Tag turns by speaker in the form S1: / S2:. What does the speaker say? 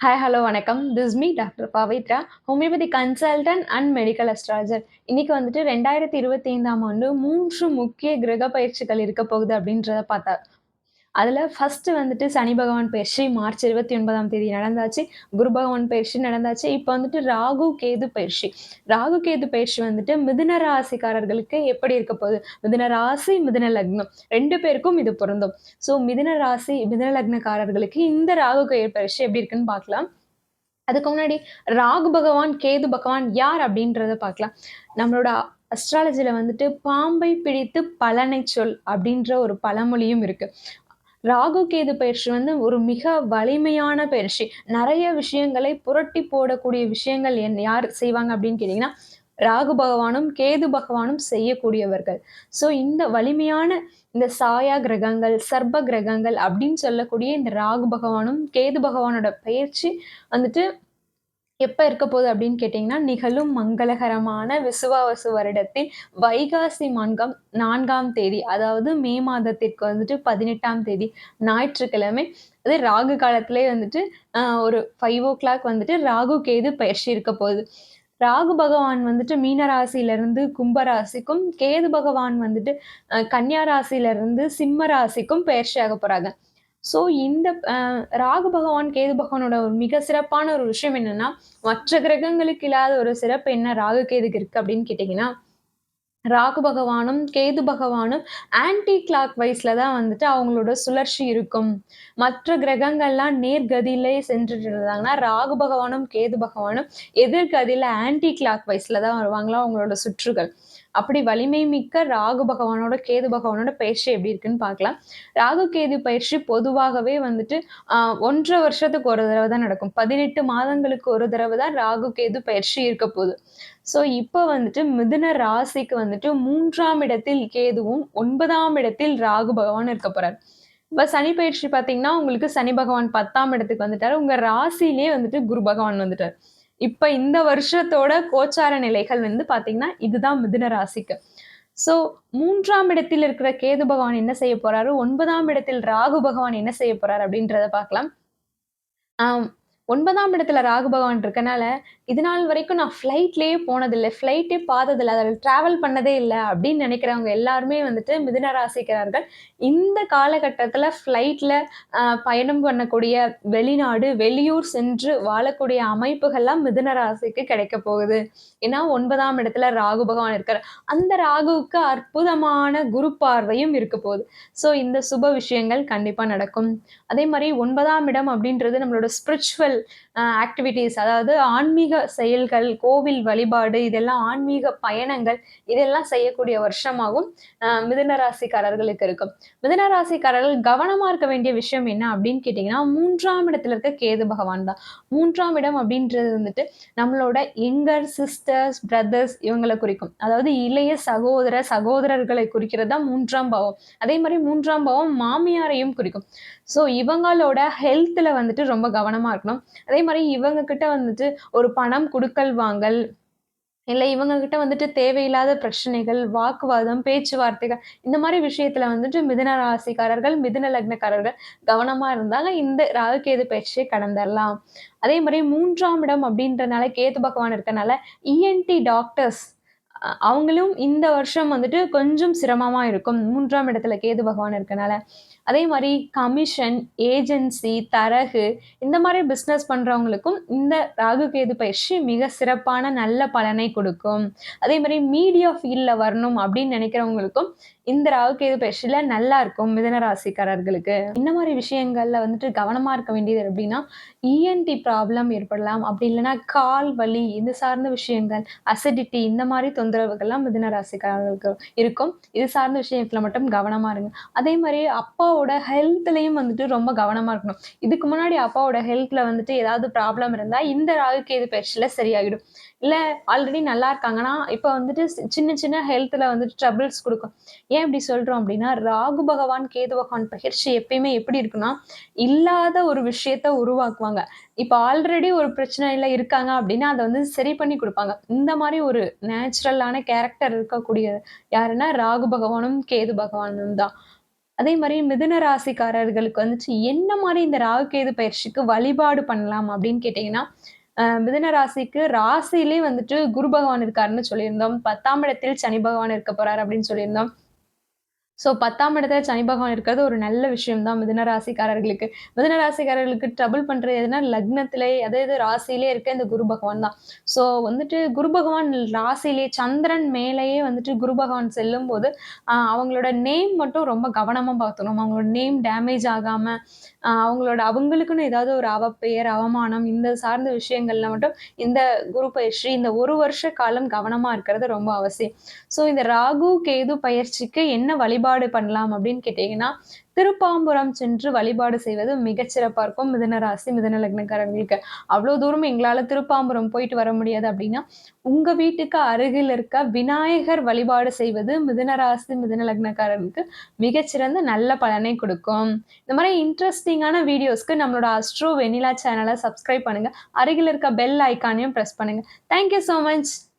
S1: Hi hello வணக்கம். This me doctor Pavithra homeopathy consultant and medical astrologer இன்னைக்கு வந்துட்டு ரெண்டாயிரத்தி இருபத்தி ஐந்தாம் ஆண்டு மூன்று முக்கிய கிரக பயிற்சிகள் இருக்க போகுது அப்படின்றத பார்த்தா அதில் ஃபஸ்ட்டு வந்துட்டு சனி பகவான் பயிற்சி மார்ச் இருபத்தி ஒன்பதாம் தேதி நடந்தாச்சு. குரு பகவான் பயிற்சி நடந்தாச்சு. இப்போ வந்துட்டு ராகு கேது பயிற்சி ராகு கேது பயிற்சி வந்துட்டு மிதுன ராசிக்காரர்களுக்கு எப்படி இருக்க போகுது? மிதுன ராசி மிதுன லக்னம். ரெண்டு பேருக்கும் இது பொருந்தும். ஸோ மிதுன ராசி மிதுன லக்னக்காரர்களுக்கு இந்த ராகு கேது பயிற்சி எப்படி இருக்குன்னு பார்க்கலாம். அதுக்கு முன்னாடி ராகு பகவான் கேது பகவான் யார் அப்படின்றத பார்க்கலாம். நம்மளோட அஸ்ட்ராலஜியில் வந்துட்டு பாம்பை பிடித்து பலனை சொல் அப்படின்ற ஒரு பழமொழியும் இருக்கு. ராகு கேது பயிற்சி வந்து ஒரு மிக வலிமையான பயிற்சி. நிறைய விஷயங்களை புரட்டி போடக்கூடிய விஷயங்கள் என் யார் செய்வாங்க அப்படின்னு கேட்டிங்கன்னா ராகு பகவானும் கேது பகவானும் செய்யக்கூடியவர்கள். ஸோ இந்த வலிமையான இந்த சாயா கிரகங்கள் சர்ப கிரகங்கள் அப்படின்னு சொல்லக்கூடிய இந்த ராகு பகவானும் கேது பகவானோட பயிற்சி வந்துட்டு எப்போ இருக்க போகுது அப்படின்னு கேட்டிங்கன்னா நிகழும் மங்களகரமான விசுவாவசு வருடத்தின் வைகாசி மான்கம் நான்காம் தேதி அதாவது மே மாதத்திற்கு வந்துட்டு பதினெட்டாம் தேதி ஞாயிற்றுக்கிழமை. அது ராகு காலத்திலே வந்துட்டு ஒரு ஃபைவ் ஓ கிளாக் வந்துட்டு ராகு கேது பயிற்சி இருக்க போகுது. ராகு பகவான் வந்துட்டு மீன கும்பராசிக்கும் கேது பகவான் வந்துட்டு கன்னியா ராசியிலிருந்து சிம்ம ராசிக்கும் பயிற்சியாக போகிறாங்க ஸோ இந்த ராகு பகவான் கேது பகவானோட ஒரு மிக சிறப்பான ஒரு விஷயம் என்னன்னா மற்ற கிரகங்களுக்கு இல்லாத ஒரு சிறப்பு என்ன? ராகு கேதுக்கு இருக்கு அப்படின்னு கேட்டிங்கன்னா ராகு பகவானும் கேது பகவானும் ஆன்டி கிளாக் வைஸ்ல தான் வந்துட்டு அவங்களோட சுழற்சி இருக்கும். மற்ற கிரகங்கள்லாம் நேர்கதியிலே சென்றுட்டு இருந்தாங்கன்னா ராகு பகவானும் கேது பகவானும் எதிர்கதியில ஆன்டி கிளாக் வைஸ்ல தான் வருவாங்களா? அவங்களோட சுற்றுகள். அப்படி வலிமை மிக்க ராகு பகவானோட கேது பகவானோட பயிற்சி எப்படி இருக்குன்னு பார்க்கலாம். ராகு கேது பயிற்சி பொதுவாகவே வந்துட்டு ஒன்றரை வருஷத்துக்கு ஒரு தடவை தான் நடக்கும். பதினெட்டு மாதங்களுக்கு ஒரு தடவை தான் ராகு கேது பயிற்சி இருக்க போகுது. ஸோ இப்போ வந்துட்டு மிதுன ராசிக்கு வந்துட்டு மூன்றாம் இடத்தில் கேதுவும் ஒன்பதாம் இடத்தில் ராகு பகவான் இருக்க போறார். இப்போ சனி பயிற்சி பார்த்தீங்கன்னா உங்களுக்கு சனி பகவான் பத்தாம் இடத்துக்கு வந்துட்டார். உங்க ராசிலேயே வந்துட்டு குரு பகவான் வந்துட்டார். இப்ப இந்த வருஷத்தோட கோச்சார நிலைகள் வந்து பாத்தீங்கன்னா இதுதான் மிதுன ராசிக்கு. ஸோ மூன்றாம் இடத்தில் இருக்கிற கேது பகவான் என்ன செய்ய போறாரு? ஒன்பதாம் இடத்தில் ராகு பகவான் என்ன செய்ய போறாரு அப்படின்றத பார்க்கலாம். ஒன்பதாம் இடத்துல ராகு பகவான் இருக்கனால இது நாள் வரைக்கும் நான் ஃப்ளைட்லேயே போனதில்லை. ஃப்ளைட்டே பார்த்ததில்லை அதில் ட்ராவல் பண்ணதே இல்லை அப்படின்னு நினைக்கிறவங்க எல்லாருமே வந்துட்டு மிதுன ராசிக்கிறார்கள் இந்த காலகட்டத்தில் ஃப்ளைட்டில் பயணம் பண்ணக்கூடிய வெளிநாடு வெளியூர் சென்று வாழக்கூடிய அமைப்புகள்லாம் மிதுன ராசிக்கு கிடைக்க போகுது. ஏன்னா ஒன்பதாம் இடத்துல ராகு பகவான் இருக்கிறார் அந்த ராகுவுக்கு அற்புதமான குரு பார்வையும் இருக்க போகுது. ஸோ இந்த சுப விஷயங்கள் கண்டிப்பாக நடக்கும். அதே மாதிரி ஒன்பதாம் இடம் அப்படின்றது நம்மளோட ஸ்பிரிச்சுவல் ஆக்டிவிட்டீஸ் அதாவது ஆன்மீக செயல்கள் கோவில் வழிபாடு இதெல்லாம் ஆன்மீக பயணங்கள் இதெல்லாம் செய்யக்கூடிய வருஷமாகவும் மிதனராசிக்காரர்களுக்கு இருக்கும். மிதுன கவனமாக கவனமா இருக்க வேண்டிய விஷயம் என்ன அப்படின்னு கேட்டிங்கன்னா மூன்றாம் இடத்துல இருக்க கேது பகவான் தான். மூன்றாம் இடம் அப்படின்றது வந்துட்டு நம்மளோட எங்கர் சிஸ்டர்ஸ் பிரதர்ஸ் இவங்களை குறிக்கும். அதாவது இளைய சகோதர சகோதரர்களை குறிக்கிறது தான் மூன்றாம் பாவம். அதே மாதிரி மூன்றாம் பாவம் மாமியாரையும் குறிக்கும். ஸோ இவங்களோட ஹெல்த்தில் வந்துட்டு ரொம்ப கவனமாக இருக்கணும். அதே மாதிரி இவங்க கிட்ட வந்துட்டு ஒரு பணம் கொடுக்கல் வாங்கல். இல்லை இவங்க கிட்ட வந்துட்டு தேவையில்லாத பிரச்சனைகள் வாக்குவாதம் பேச்சுவார்த்தைகள் இந்த மாதிரி விஷயத்துல வந்துட்டு மிதுன ராசிக்காரர்கள் மிதுன லக்னக்காரர்கள் கவனமா இருந்தாங்க. இந்த ராகுகேது பயிற்சியை கடந்துடலாம் அதே மாதிரி மூன்றாம் இடம் அப்படின்றனால கேது பகவான் இருக்கனால இஎன்டி டாக்டர்ஸ் அவங்களும் இந்த வருஷம் வந்துட்டு கொஞ்சம் சிரமமா இருக்கும். மூன்றாம் இடத்துல கேது பகவான் இருக்கனால. அதே மாதிரி கமிஷன் ஏஜென்சி தரகு இந்த மாதிரி பிஸ்னஸ் பண்ணுறவங்களுக்கும் இந்த ராகு கேது பயிற்சி மிக சிறப்பான நல்ல பலனை கொடுக்கும். அதே மாதிரி மீடியா ஃபீல்டில் வரணும் அப்படின்னு நினைக்கிறவங்களுக்கும் இந்த ராகு கேது பயிற்சியில் நல்லா இருக்கும் மிதன ராசிக்காரர்களுக்கு. இந்த மாதிரி விஷயங்கள்ல வந்துட்டு கவனமாக இருக்க வேண்டியது அப்படின்னா இஎன்டி ப்ராப்ளம் ஏற்படலாம். அப்படி இல்லைன்னா கால் வலி இது சார்ந்த விஷயங்கள் அசிடிட்டி இந்த மாதிரி தொந்தரவுகள்லாம் மிதன ராசிக்காரர்களுக்கு இருக்கும். இது சார்ந்த விஷயத்தில் மட்டும் கவனமாக இருங்க. அதே மாதிரி அப்பாவோட அப்பாவோட ஹெல்த்லையும் வந்துட்டு ரொம்ப கவனமாக இருக்கணும். இதுக்கு முன்னாடி அப்பாவோட ஹெல்த்தில் வந்துட்டு ஏதாவது ப்ராப்ளம் இருந்தால் இந்த ராகு கேது பயிற்சியில் சரியாகிடும் இல்லை ஆல்ரெடி நல்லா இருக்காங்கன்னா இப்போ வந்துட்டு சின்ன சின்ன ஹெல்த்தில் வந்துட்டு ட்ரபிள்ஸ் கொடுக்கும். ஏன் இப்படி சொல்கிறோம் அப்படின்னா ராகு பகவான் கேது பகவான் பயிற்சி எப்பயுமே எப்படி இருக்குன்னா இல்லாத ஒரு விஷயத்த உருவாக்குவாங்க. இப்போ ஆல்ரெடி ஒரு பிரச்சனையில் இருக்காங்க அப்படின்னா அதை வந்து சரி பண்ணி கொடுப்பாங்க. இந்த மாதிரி ஒரு நேச்சுரலான கேரக்டர் இருக்கக்கூடிய யாருன்னா ராகு பகவானும் கேது பகவானும் தான். அதே மாதிரி மிதுன ராசிக்காரர்களுக்கு வந்துட்டு என்ன மாதிரி இந்த ராகு கேது பயிற்சிக்கு வழிபாடு பண்ணலாம் அப்படின்னு கேட்டீங்கன்னா, அ மிதுன ராசிக்கு ராசியிலே வந்துட்டு குரு பகவான் இருக்காருன்னு சொல்லியிருந்தோம். 10ஆம் இடத்தில் சனி பகவான் இருக்க போறாரு அப்படின்னு சொல்லியிருந்தோம். ஸோ 10ஆம் இடத்துல சனி பகவான் இருக்கிறது ஒரு நல்ல விஷயம் தான் மிதன ராசிக்காரர்களுக்கு. மிதன ராசிக்காரர்களுக்கு ட்ரபிள் பண்ணுறது எதுனா லக்னத்திலே அதாவது ராசியிலே இருக்க இந்த குரு பகவான் தான். ஸோ வந்துட்டு குரு பகவான் ராசியிலே சந்திரன் மேலேயே வந்துட்டு குரு பகவான் செல்லும் போது அவங்களோட நேம் மட்டும் ரொம்ப கவனமாக பார்த்துக்கணும். அவங்களோட நேம் டேமேஜ் ஆகாமல் அவங்களோட அவங்களுக்குன்னு ஏதாவது ஒரு அவப்பெயர், அவமானம் இந்த சார்ந்த விஷயங்கள்ல மட்டும் இந்த குரு பயிற்சி இந்த ஒரு வருஷ காலம் கவனமாக இருக்கிறது ரொம்ப அவசியம். ஸோ இந்த ராகு, கேது பயிற்சிக்கு என்ன வழிபாடு பண்ணலாம் அப்படின்னு கேட்டீங்கன்னா, திருப்பாம்புரம் சென்று வழிபாடு செய்வது மிகச்சிறப்பாக இருக்கும். மிதனராசி மிதன லக்னக்காரங்களுக்கு அவ்வளோ தூரம் எங்களால திருப்பாம்புரம் போயிட்டு வர முடியாது அப்படின்னா, உங்க வீட்டுக்கு அருகில் இருக்க விநாயகர் வழிபாடு செய்வது மிதனராசி மிதன மிதுன லக்னக்காரர்களுக்கு மிகச்சிறந்த நல்ல பலனை கொடுக்கும். இந்த மாதிரி இன்ட்ரெஸ்டிங்கான வீடியோஸ்க்கு நம்மளோட அஸ்ட்ரோ வெண்ணிலா சேனலை சப்ஸ்கிரைப் பண்ணுங்க. அருகில் இருக்க பெல் ஐக்கானையும் பிரஸ் பண்ணுங்க. Thank you much.